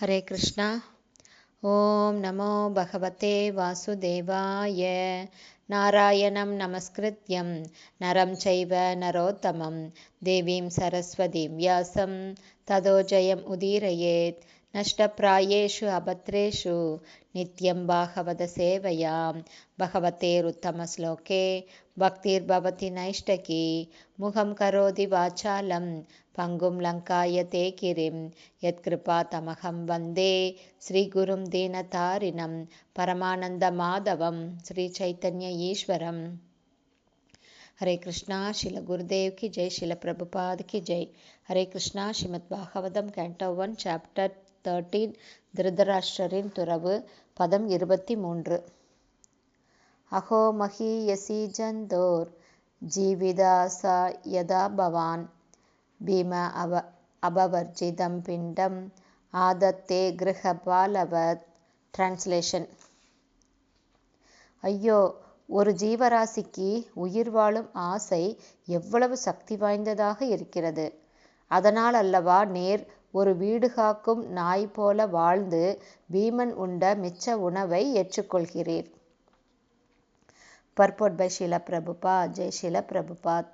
ஹரே கிருஷ்ணா. ஓம் நமோ பகவதே வாசுதேவாய. நாராயணம் நமஸ்கிருத்யம். நரம் செய்வ நரோத்தமம். தேவீம் சரஸ்வதி வியாசம். ததோ ஜெயம் नष्टप्रायेषु अभद्रेषु नित्यं भागवतसेवयां भगवतेरुत्तमश्लोके भक्तिर्भवति नैष्टकी मुखं करोति वाचालं पङ्गुं लङ्कायते गिरिं यत्कृपातमहं वन्दे श्रीगुरुं दीनतारिणं परमानन्दमाधवं श्रीचैतन्य ईश्वरम् ஹரே கிருஷ்ணா ஷில குருதேவ்கி ஜெய் ஷில பிரபுபாத்கி Jai Hare Krishna Srimad Bhagavatam canto one chapter thirteen திருதராஷ்டரின் துறவு பதம் இருபத்தி மூன்று அஹோ மகீயசி ஜந்தோர் ஜீவிதாசா யதா பவான். பீம அவ அபவர்ஜிதம் பிண்டம் ஆதத்தே கிரகபாலவத் டிரான்ஸ்லேஷன் ஐயோ ஒரு ஜீவராசிக்கு உயிர் வாழும் ஆசை எவ்வளவு சக்தி வாய்ந்ததாக இருக்கிறது. அதனால் அல்லவா நேர் ஒரு வீடு காக்கும் நாய் போல வாழ்ந்து பீமன் உண்ட மிச்ச உணவை ஏற்றுக்கொள்கிறீர். பர்போட் பை ஷீல பிரபுபா ஜெய் ஷீல பிரபுபாத்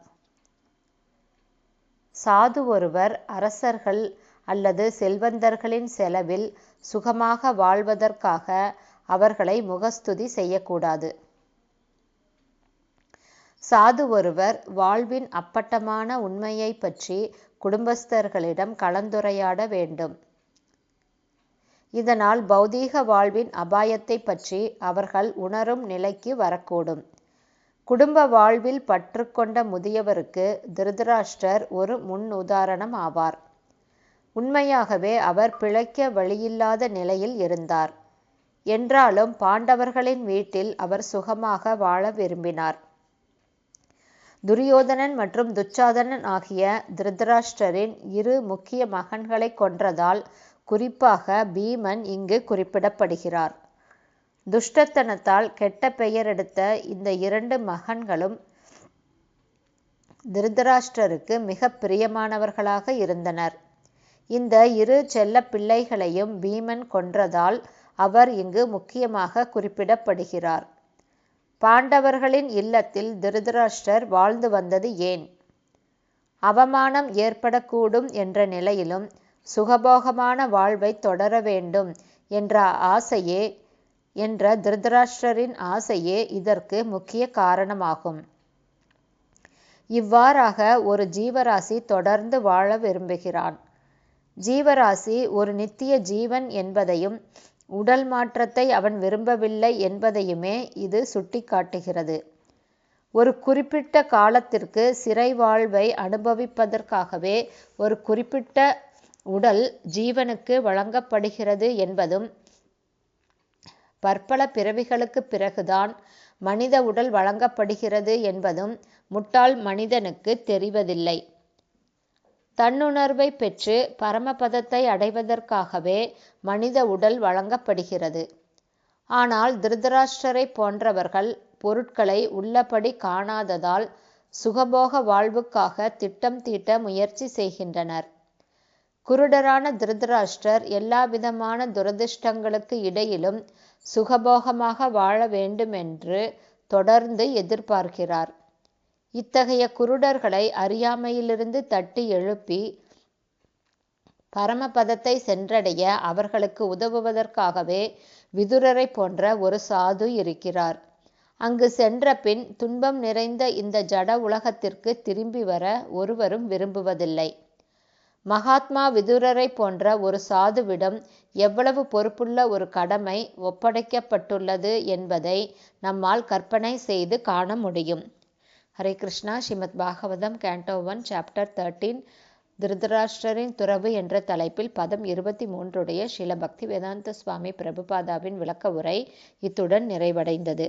சாது ஒருவர் அரசர்கள் அல்லது செல்வந்தர்களின் செலவில் சுகமாக வாழ்வதற்காக அவர்களை முகஸ்துதி செய்யக்கூடாது. சாது ஒருவர் வாழ்வின் அப்பட்டமான உண்மையை பற்றி குடும்பஸ்தர்களிடம் கலந்துரையாட வேண்டும். இதனால் பௌதீக வாழ்வின் அபாயத்தை பற்றி அவர்கள் உணரும் நிலைக்கு வரக்கூடும். குடும்ப வாழ்வில் பற்றுக்கொண்ட முதியவருக்கு திருதராஷ்டர் ஒரு முன் உதாரணம் ஆவார். உண்மையாகவே அவர் பிழைக்க வழியில்லாத நிலையில் இருந்தார். என்றாலும் பாண்டவர்களின் வீட்டில் அவர் சுகமாக வாழ விரும்பினார். துரியோதனன் மற்றும் துச்சாதனன் ஆகிய திருதராஷ்டரின் இரு முக்கிய மகன்களை கொன்றதால் குறிப்பாக பீமன் இங்கு குறிப்பிடப்படுகிறார். துஷ்டத்தனத்தால் கெட்ட பெயர் எடுத்த இந்த இரண்டு மகன்களும் திருதராஷ்டருக்கு மிக பிரியமானவர்களாக இருந்தனர். இந்த இரு செல்ல பிள்ளைகளையும் பீமன் கொன்றதால் அவர் இங்கு முக்கியமாக குறிப்பிடப்படுகிறார். பாண்டவர்களின் இல்லத்தில் திருதராஷ்டர் வாழ்ந்து வந்தது ஏன்? அவமானம் ஏற்படக்கூடும் என்ற நிலையிலும் சுகபோகமான வாழ்வை தொடர வேண்டும் என்ற ஆசையே என்ற திருதராஷ்டரின் ஆசையே இதற்கு முக்கிய காரணமாகும். இவ்வாறாக ஒரு ஜீவராசி தொடர்ந்து வாழ விரும்புகிறான். ஜீவராசி ஒரு நித்திய ஜீவன் என்பதையும் உடல் மாற்றத்தை அவன் விரும்பவில்லை என்பதையுமே இது சுட்டிக்காட்டுகிறது. ஒரு குறிப்பிட்ட காலத்திற்கு சிறை வாழ்வை அனுபவிப்பதற்காகவே ஒரு குறிப்பிட்ட உடல் ஜீவனுக்கு வழங்கப்படுகிறது என்பதும் பற்பல பிறவிகளுக்கு பிறகுதான் மனித உடல் வழங்கப்படுகிறது என்பதும் முட்டாள் மனிதனுக்கு தெரிவதில்லை. தன்னுணர்வை பெற்று பரமபதத்தை அடைவதற்காகவே மனித உடல் வழங்கப்படுகிறது. ஆனால் திருதராஷ்டரை போன்றவர்கள் பொருட்களை உள்ளபடி காணாததால் சுகபோக வாழ்வுக்காக திட்டம் தீட்ட முயற்சி செய்கின்றனர். குருடரான திருதராஷ்டர் எல்லாவிதமான துரதிர்ஷ்டங்களுக்கு இடையிலும் சுகபோகமாக வாழ வேண்டுமென்று தொடர்ந்து எதிர்பார்க்கிறார். இத்தகைய குருடர்களை அறியாமையிலிருந்து தட்டி எழுப்பி பரமபதத்தை சென்றடைய அவர்களுக்கு உதவுவதற்காகவே விதுரரை போன்ற ஒரு சாது இருக்கிறார். அங்கு சென்ற பின் துன்பம் நிறைந்த இந்த ஜட உலகத்திற்கு திரும்பி வர ஒருவரும் விரும்புவதில்லை. மகாத்மா விதுரரை போன்ற ஒரு சாதுவிடம் எவ்வளவு பொறுப்புள்ள ஒரு கடமை ஒப்படைக்கப்பட்டுள்ளது என்பதை நம்மால் கற்பனை செய்து காண முடியும். Hare Krishna. Srimad Bhagavatam canto one chapter thirteen திருதராஷ்டரின் துறவு என்ற தலைப்பில் பதம் இருபத்தி மூன்றுடைய ஸ்ரீல பக்தி வேதாந்த சுவாமி பிரபுபாதாவின் விளக்க உரை இத்துடன் நிறைவடைந்தது.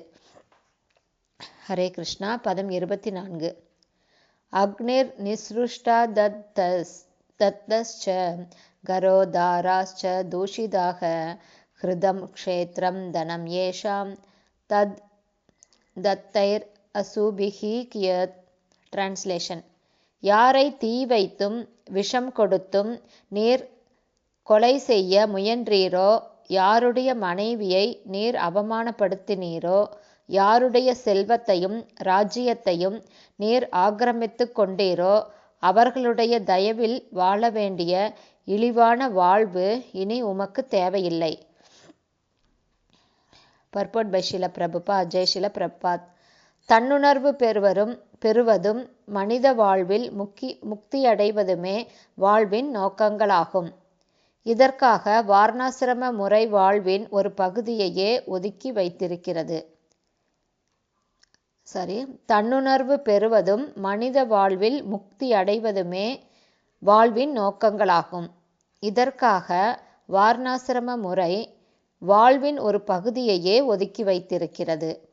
ஹரே கிருஷ்ணா. பதம் இருபத்தி நான்கு அக்னிர் நிஸ்ருஷ்டா தத்தஸ் தத்தஸ்ச கரோதாராश्च தூஷிதாக ஹிருதம் க்ஷேத்திரம் தனம் ஏஷாம் தத் தத்தைர் அசூபிகி டிரான்ஸ்லேஷன் யாரை தீ வைத்தும் விஷம் கொடுத்தும் நீர் கொலை செய்ய முயன்றீரோ யாருடைய மனைவியை நீர் அவமானப்படுத்தினீரோ யாருடைய செல்வத்தையும் ராஜ்யத்தையும் நீர் ஆக்கிரமித்து கொண்டீரோ அவர்களுடைய தயவில் வாழ வேண்டிய இழிவான வாழ்வு இனி உமக்கு தேவையில்லை. பர்போட் பை ஷில பிரபுபா ஜெய் ஷில பிரபாத் தன்னுணர்வு பெறுவரும் பெறுவதும் மனித வாழ்வில் முக்கி முக்தியடைவதுமே வாழ்வின் நோக்கங்களாகும். இதற்காக வார்ணாசிரம முறை வாழ்வின் ஒரு பகுதியையே ஒதுக்கி வைத்திருக்கிறது. சரி தன்னுணர்வு பெறுவதும் மனித வாழ்வில் முக்தி அடைவதுமே வாழ்வின் நோக்கங்களாகும். இதற்காக வார்ணாசிரம முறை வாழ்வின் ஒரு பகுதியையே ஒதுக்கி வைத்திருக்கிறது.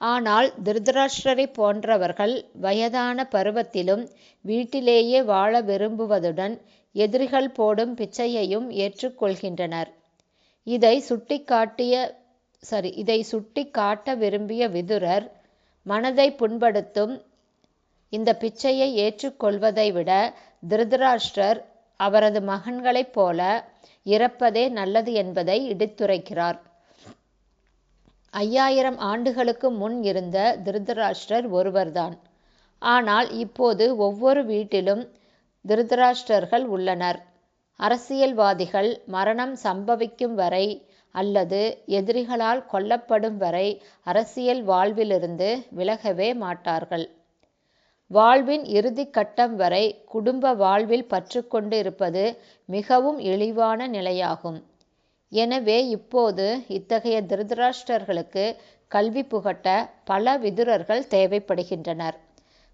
ஆனால் திருதராஷ்டிரரை போன்றவர்கள் வயதான பருவத்திலும் வீட்டிலேயே வாழ விரும்புவதுடன் எதிரிகள் போடும் பிச்சையையும் ஏற்றுக்கொள்கின்றனர். இதை சுட்டிக்காட்டிய சரி இதை சுட்டி காட்ட விரும்பிய விதுரர் மனதை புண்படுத்தும் இந்த பிச்சையை ஏற்றுக்கொள்வதை விட திருதராஷ்டிரர் அவரது மகன்களைப் போல இறப்பதே நல்லது என்பதை எடுத்துரைக்கிறார் ஐயாயிரம் ஆண்டுகளுக்கு முன் இருந்த திருதராஷ்டிரர் ஒருவர்தான். ஆனால் இப்போது ஒவ்வொரு வீட்டிலும் திருதராஷ்டிரர்கள் உள்ளனர். அரசியல்வாதிகள் மரணம் சம்பவிக்கும் வரை அல்லது எதிரிகளால் கொல்லப்படும் வரை அரசியல் வாழ்விலிருந்து விலகவே மாட்டார்கள். வாழ்வின் இறுதி கட்டம் வரை குடும்ப வாழ்வில் பற்றுக்கொண்டு இருப்பது மிகவும் இழிவான நிலையாகும். எனவே இப்போது இத்தகைய திருதராஷ்டர்களுக்கு கல்வி புகட்ட பல விதுரர்கள் தேவைப்படுகின்றனர்.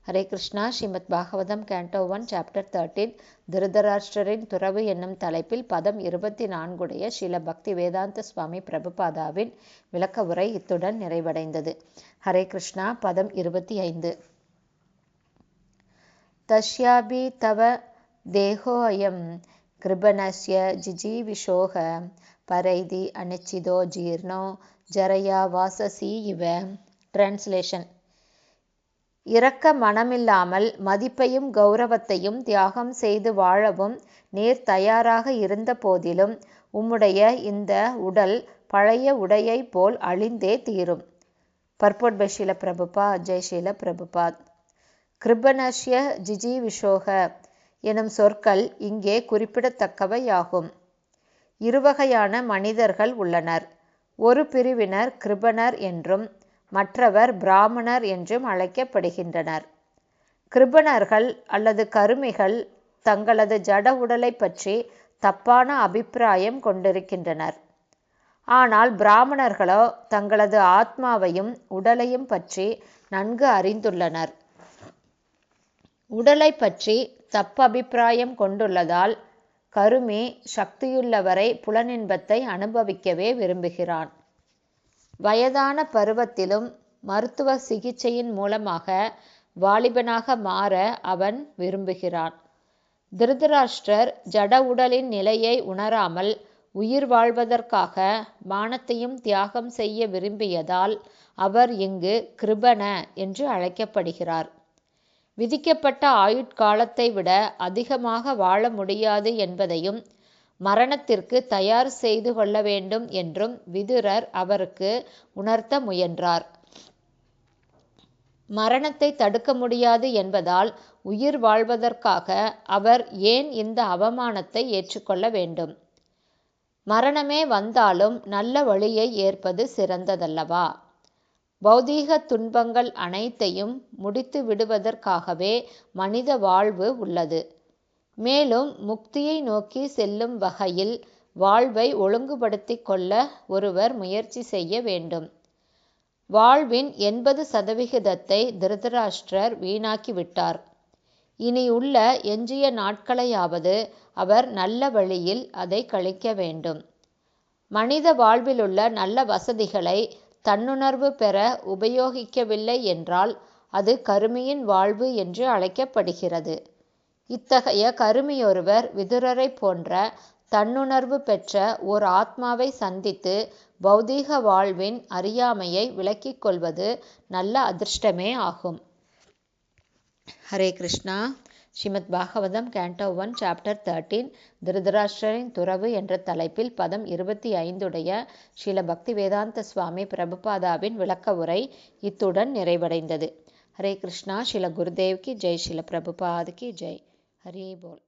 Hare Krishna. Srimad Bhagavatam canto one chapter thirteen திருதராஷ்டரின் துறவு என்னும் தலைப்பில் பதம் இருபத்தி நான்குடைய ஸ்ரீல பக்தி வேதாந்த சுவாமி பிரபுபாதாவின் விளக்க உரை இத்துடன் நிறைவடைந்தது. ஹரே கிருஷ்ணா. பதம் இருபத்தி ஐந்து. தஸ்யாபி தவ தேகோயம் கிருபணஸ்ய ஜிஜீவிஷோக பரைதி அனிச்சிதோ ஜீர்ணோ ஜரயா வாசசி இவ. டிரான்ஸ்லேஷன் இரக்க மனமில்லாமல் மதிப்பையும் கௌரவத்தையும் தியாகம் செய்து வாழவும் நீர் தயாராக இருந்த போதிலும் உம்முடைய இந்த உடல் பழைய உடையை போல் அழிந்தே தீரும். பர்போட் பை ஷீல பிரபுபா ஜெய் பிரபுபாத் கிருபனஷ்ய ஜிஜி விஷோக எனும் சொற்கள் இங்கே குறிப்பிடத்தக்கவையாகும். இருவகையான மனிதர்கள் உள்ளனர். ஒரு பிரிவினர் கிருபனர் என்றும் மற்றவர் பிராமணர் என்றும் அழைக்கப்படுகின்றனர். கிருபணர்கள் அல்லது கருமிகள் தங்களது ஜட உடலை பற்றி தப்பான அபிப்பிராயம் கொண்டிருக்கின்றனர். ஆனால் பிராமணர்களோ தங்களது ஆத்மாவையும் உடலையும் பற்றி நன்கு அறிந்துள்ளனர். உடலை பற்றி தப்பபிப்பிராயம் கொண்டுள்ளதால் கருமி சக்தியுள்ளவரை புலனின்பத்தை அனுபவிக்கவே விரும்புகிறான். வயதான பருவத்திலும் மருத்துவ சிகிச்சையின் மூலமாக வாலிபனாக மாற அவன் விரும்புகிறான். திருதராஷ்டிரர் ஜட உடலின் நிலையை உணராமல் உயிர் வாழ்வதற்காக மானத்தையும் தியாகம் செய்ய விரும்பியதால் அவர் இங்கு கிருபண என்று அழைக்கப்படுகிறார். விதிக்கப்பட்ட ஆயுட்காலத்தை விட அதிகமாக வாழ முடியாது என்பதையும் மரணத்திற்கு தயார் செய்து கொள்ள வேண்டும் என்றும் விதுரர் அவருக்கு உணர்த்த முயன்றார். மரணத்தை தடுக்க முடியாது என்பதால் உயிர் வாழ்வதற்காக அவர் ஏன் இந்த அவமானத்தை ஏற்றுக்கொள்ள வேண்டும்? மரணமே வந்தாலும் நல்ல வழியை ஏற்பது சிறந்ததல்லவா? பௌதீக துன்பங்கள் அனைத்தையும் முடித்து விடுவதற்காகவே மனித வாழ்வு உள்ளது. மேலும் முக்தியை நோக்கி செல்லும் வகையில் வாழ்வை ஒழுங்குபடுத்தி கொள்ள ஒருவர் முயற்சி செய்ய வேண்டும். வாழ்வின் எண்பது சதவிகிதத்தை திருதராஷ்டிரர் வீணாக்கிவிட்டார் இனி உள்ள எஞ்சிய நாட்களையாவது அவர் நல்ல வழியில் அதை கழிக்க வேண்டும். மனித வாழ்விலுள்ள நல்ல வசதிகளை தன்னுணர்வு பெற உபயோகிக்கவில்லை என்றால் அது கருமியின் வாழ்வு என்று அழைக்கப்படுகிறது. இத்தகைய கருமியொருவர் விதுரரை போன்ற தன்னுணர்வு பெற்ற ஓர் ஆத்மாவை சந்தித்து பௌதீக வாழ்வின் அறியாமையை விலக்கிக் கொள்வது நல்ல அதிர்ஷ்டமே ஆகும். Hare Krishna. Srimad Bhagavatam canto one chapter thirteen திருதராஷ்டரின் துறவு என்ற தலைப்பில் பதம் இருபத்தி ஐந்துடைய ஸ்ரீல பக்தி வேதாந்த சுவாமி பிரபுபாதாவின் விளக்க உரை இத்துடன் நிறைவடைந்தது. ஹரே கிருஷ்ணா ஸ்ரீல குருதேவ்கி ஜெய் ஸ்ரீல பிரபுபாதுக்கு கி ஜெய். ஹரே போல்.